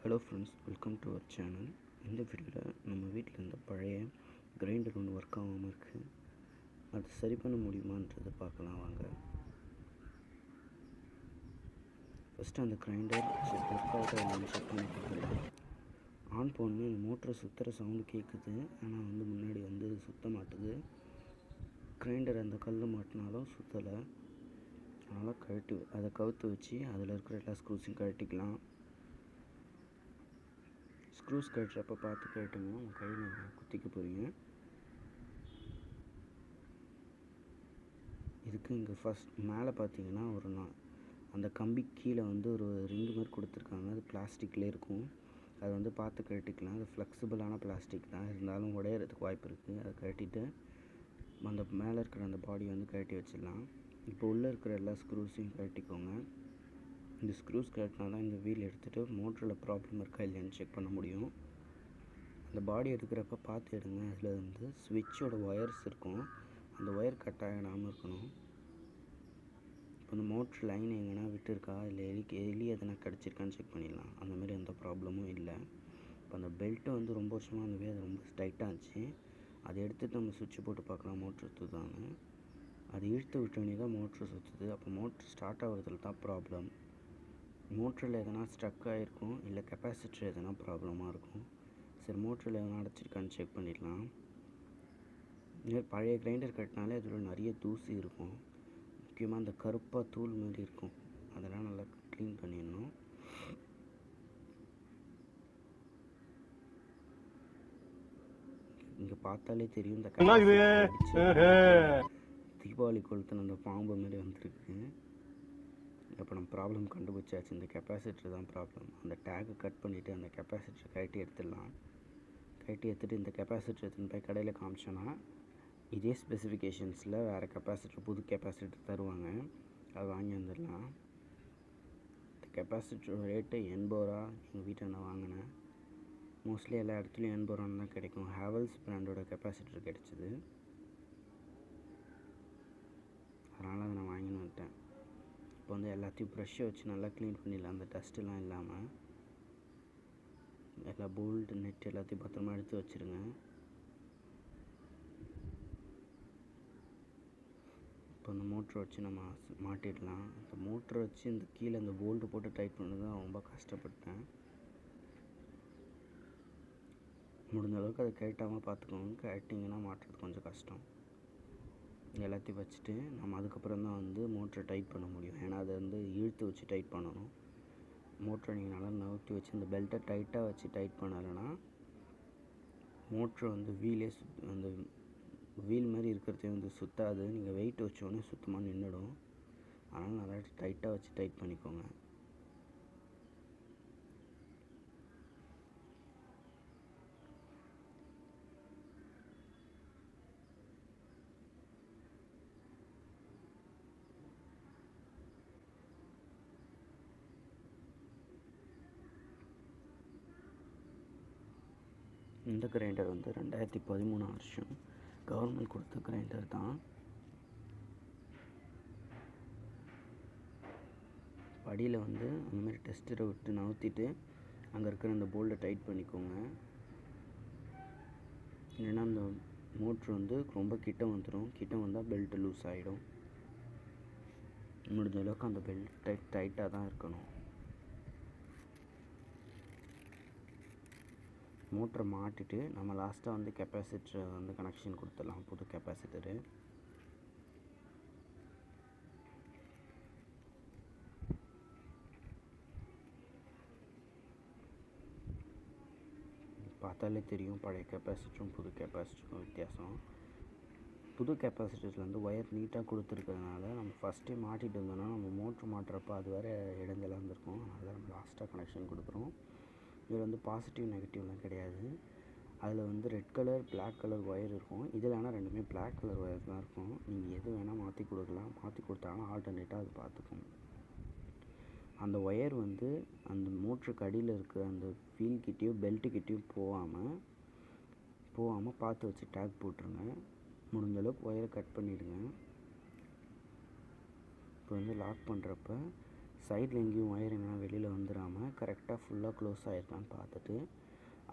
Hello friends welcome to our channel இந்த வீடியோவில் நம்ம வீட்டில் இருந்த பழைய கிரைண்டர் ஒன்று ஒர்க் ஆகாமல் இருக்குது அது சரி பண்ண முடியுமான்றதை பார்க்கலாம் வாங்க. ஃபஸ்ட்டு அந்த கிரைண்டர் ஒர்க் ஆகுதா செக் பண்ணி பார்க்குறது ஆன் பண்ணி மோட்டரை சுற்றுற சவுண்டு கேட்குது ஆனால் வந்து முன்னாடி வந்து சுத்த மாட்டுது. கிரைண்டர் அந்த கல் மாட்டினாலும் சுற்றலை அதனால் கழட்டி அதை கவுத்து வச்சு அதில் இருக்கிற எல்லா ஸ்க்ரூஸையும் கழட்டிக்கலாம். ஸ்க்ரூஸ் கட்டுறப்ப பார்த்து கட்டுங்க. உங்கள் கையில் குத்திக்க போகிறீங்க இதுக்கு இங்கே ஃபஸ்ட் மேலே பார்த்தீங்கன்னா ஒரு நான் அந்த கம்பி கீழே வந்து ஒரு ரிங்கு மாதிரி கொடுத்துருக்காங்க. அது பிளாஸ்டிக்லேயே இருக்கும். அதை வந்து பார்த்து கழட்டிக்கலாம். அது ஃப்ளெக்சிபிளான பிளாஸ்டிக் தான். இருந்தாலும் உடையிறதுக்கு வாய்ப்பு இருக்குது அதை கழட்டிட்டு அந்த மேலே இருக்கிற அந்த பாடி வந்து கழட்டி வச்சிடலாம். இப்போ உள்ளே இருக்கிற எல்லா ஸ்க்ரூஸையும் கழட்டிக்கோங்க. இந்த ஸ்க்ரூஸ் கழட்டினா தான் இந்த வீல் எடுத்துகிட்டு மோட்டரில் ப்ராப்ளம் இருக்கா இல்லையான்னு செக் பண்ண முடியும். அந்த பாடி எடுக்கிறப்ப பார்த்து எடுங்க. அதில் வந்து ஸ்விட்சோட ஒயர்ஸ் இருக்கும். அந்த ஒயர் கட் ஆகிடாமல் இருக்கணும். இப்போ இந்த மோட்ரு லைன் எங்கன்னா விட்டுருக்கா? இல்லை எலி எலி எதனா கிடச்சிருக்கான்னு செக் பண்ணிடலாம். அந்த மாதிரி எந்த ப்ராப்ளமும் இல்லை. இப்போ அந்த பெல்ட்டு வந்து ரொம்ப வருஷமாக இருந்தவே அது ரொம்ப டைட்டாக இருந்துச்சு. அதை எடுத்துகிட்டு நம்ம சுவிட்ச் போட்டு பார்க்கலாம். மோட்ரு சுற்றுதான்னு அது இழுத்து விட்டோன்னே தான் மோட்ரு சுற்றுது அப்போ மோட்ரு ஸ்டார்ட் ஆகிறதுல தான் ப்ராப்ளம் மோட்டரில் எதனா ஸ்ட்ரக் ஆகிருக்கும் இல்லை கெப்பாசிட்டர் எதனா ப்ராப்ளமாக இருக்கும். சரி மோட்டரில் எதனா அடைச்சிருக்கான்னு செக் பண்ணிடலாம். இது பழைய கிரைண்டர் கட்டினாலே அதில் நிறைய தூசி இருக்கும். முக்கியமாக அந்த கருப்பாக தூள் மாதிரி இருக்கும். அதெல்லாம் நல்லா க்ளீன் பண்ணிடணும். இங்கே பார்த்தாலே தெரியும் இந்த தீபாவளி கொளுத்துன அந்த பாம்பு மாதிரி வந்திருக்கு. இப்போ நம்ம ப்ராப்ளம் கண்டுபிடிச்சாச்சு. இந்த கெப்பாசிட்டர் தான் ப்ராப்ளம் அந்த டேக்கை கட் பண்ணிவிட்டு அந்த கெப்பாசிட்டர் கழட்டி எடுத்துடலாம். கழட்டி எடுத்துகிட்டு இந்த கெப்பாசிட்டர் எடுத்துன்னு போய் கடையில் காமிச்சோன்னா இதே ஸ்பெசிஃபிகேஷன்ஸில் வேறு கெப்பாசிட்டர் புது கெப்பாசிட்டர் தருவாங்க. அது வாங்கி வந்துடலாம். இந்த கெப்பாசிட்டர் ரேட்டு எண்பது ரூபா. எங்கள் வீட்டில் நான் வாங்கினேன் மோஸ்ட்லி எல்லா இடத்துலையும் எண்பது ரூபான்னு தான் கிடைக்கும். ஹேவல்ஸ் ப்ராண்டோட கெப்பாசிட்டர் கிடச்சிது அதனால் அதை நான் வாங்கின்னு வந்துட்டேன் இப்போ வந்து எல்லாத்தையும் ப்ரெஷ்ஷை வச்சு நல்லா க்ளீன் பண்ணிடலாம். அந்த டஸ்ட்டுலாம் இல்லாமல் எல்லா போல்டு நெட் எல்லாத்தையும் பத்திரமா எடுத்து வச்சுருங்க. இப்போ அந்த மோட்ரு வச்சு நம்ம மாட்டிடலாம். இந்த மோட்ரு வச்சு இந்த கீழே இந்த போல்டு போட்டு டைட் பண்ணது தான் ரொம்ப கஷ்டப்பட்டேன். முடிஞ்ச அளவுக்கு அதை கழட்டாமல் பார்த்துக்கோங்க. கழட்டிங்கன்னா மாட்டுறது கொஞ்சம் கஷ்டம். எல்லாத்தையும் வச்சுட்டு நம்ம அதுக்கப்புறம் தான் வந்து மோட்டரை டைட் பண்ண முடியும். ஏன்னா அதை வந்து இழுத்து வச்சு டைட் பண்ணணும். மோட்டரை நீங்கள் நல்லா நகர்த்தி வச்சு இந்த பெல்ட்டை டைட்டாக வச்சு டைட் பண்ணலைன்னா மோட்ரு வந்து வீலே சுத் அந்த வீல் மாதிரி இருக்கிறதே வந்து சுற்றாது நீங்கள் வெயிட் வச்சோடனே சுத்தமாக நின்றுடும் அதனால் நல்லா டைட்டாக வச்சு டைட் பண்ணிக்கோங்க. இந்த கிரைண்டர் வந்து ரெண்டாயிரத்தி பதிமூணு வருஷம் கவர்மெண்ட் கொடுத்த கிரைண்டர் தான். படியில் வந்து அந்தமாதிரி டெஸ்டரை விட்டு நவுத்திட்டு அங்கே இருக்கிற அந்த போல்டை டைட் பண்ணிக்கோங்க. இல்லைன்னா அந்த மோட்ரு வந்து ரொம்ப கிட்ட வந்துடும் கிட்ட வந்தால் பெல்ட்டு லூஸ் ஆகிடும் முடிஞ்ச அளவுக்கு அந்த பெல்ட் டைட் டைட்டாக தான் இருக்கணும். மோட்டரை மாட்டிட்டு நம்ம லாஸ்ட்டாக வந்து கெப்பாசிட்டர் வந்து கனெக்ஷன் கொடுத்துடலாம் புது கெப்பாசிட்டரு பார்த்தாலே தெரியும் பழைய கெப்பாசிட்டரும் புது கெப்பாசிட்டரும் வித்தியாசம். புது கெப்பாசிட்டர்ஸ்லேருந்து ஒயர் நீட்டாக கொடுத்துருக்கிறதுனால நம்ம ஃபஸ்ட்டே மாட்டிட்டு இருந்தோம்னா நம்ம மோட்ரு மாட்டுறப்ப அது வேறு இடைஞ்சலாக இருந்திருக்கும். அதனால் நம்ம லாஸ்ட்டாக கனெக்ஷன் கொடுக்குறோம். இதில் வந்து பாசிட்டிவ் நெகட்டிவ்லாம் கிடையாது. அதில் வந்து red colour black colour wire இருக்கும். இதில் ஆனால் ரெண்டுமே பிளாக் கலர் ஒயர் தான் இருக்கும். நீங்கள் எது வேணால் மாற்றி கொடுக்கலாம். மாற்றி கொடுத்தாலும் ஆல்டர்னேட்டாக அது பார்த்துக்கும் அந்த ஒயர் வந்து அந்த மோட்ருக்கு அடியில் இருக்கிற அந்த வீல்கிட்டேயோ பெல்ட்டுக்கிட்டேயும் போகாமல் போகாமல் பார்த்து வச்சு டேக் போட்டுருங்க. முடிஞ்ச அளவுக்கு ஒயரை கட் பண்ணிவிடுங்க இப்போ வந்து லாக் பண்ணுறப்ப சைடில் எங்கேயும் ஒயர் எங்கேயும் வெளியில் வந்துடாமல் கரெக்டாக ஃபுல்லாக க்ளோஸ் ஆகிருக்கான்னு பார்த்துட்டு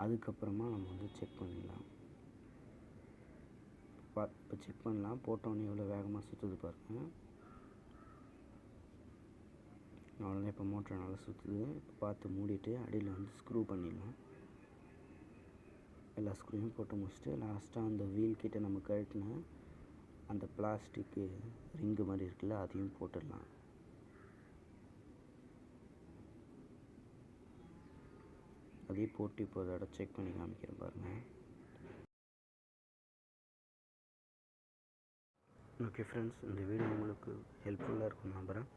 அதுக்கப்புறமா நம்ம வந்து செக் பண்ணிடலாம். பா இப்போ செக் பண்ணலாம். போட்டோன்னே எவ்வளோ வேகமாக சுற்றுது பாருங்கள் அவ்வளோதான் இப்போ மோட்டர் நல்லா சுற்றுது இப்போ பார்த்து மூடிட்டு அடியில் வந்து ஸ்க்ரூ பண்ணிடலாம். எல்லா ஸ்க்ரூவையும் போட்டு முடிச்சுட்டு லாஸ்ட்டாக அந்த வீல் கிட்டே நம்ம கழட்டின அந்த பிளாஸ்டிக்கு ரிங்கு மாதிரி இருக்குல்ல அதையும் போட்டுடலாம். அதையும் போட்டு இப்போ அதோட செக் பண்ணி காமிக்கிறேன் பாருங்கள் ஓகே ஃப்ரெண்ட்ஸ் இந்த வீடியோ உங்களுக்கு ஹெல்ப்ஃபுல்லாக இருக்கும் நம்புகிறேன்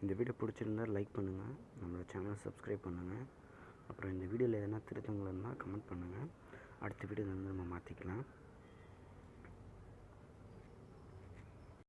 இந்த வீடியோ பிடிச்சிருந்தா லைக் பண்ணுங்கள் நம்மளோட சேனலை சப்ஸ்கிரைப் பண்ணுங்கள் அப்புறம் இந்த வீடியோவில் எதனா திருத்தங்கள் இருந்தால் கமெண்ட் பண்ணுங்கள் அடுத்த வீடியோ வந்து நம்ம மாற்றிக்கலாம்